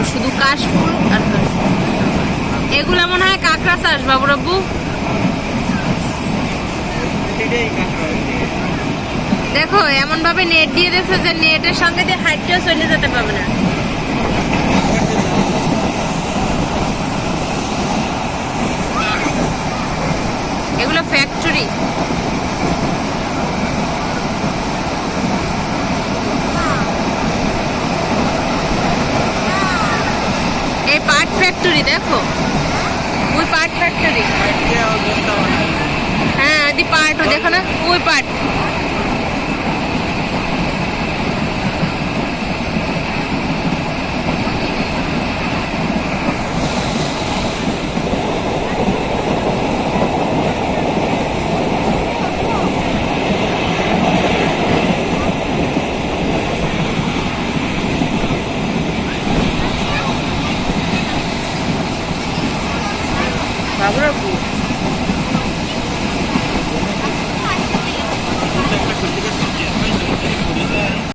কাশফুল শুধু কাশফুল আর এগুলো মনে হয় কাঁকড়া চাষ বাবু রাব্বু দেখো এমন ভাবে নেট দিয়ে দিয়েছে যে নেটের সঙ্গে দিয়ে হাইটটাও চলে যেতে পারবে না। এগুলো ফ্যাক্টরি ফ্যাক্টরি দেখো। ওই পার্ট ফ্যাক্টরি হ্যাঁ দি পার্ট দেখো না ওই পার্ট 那不是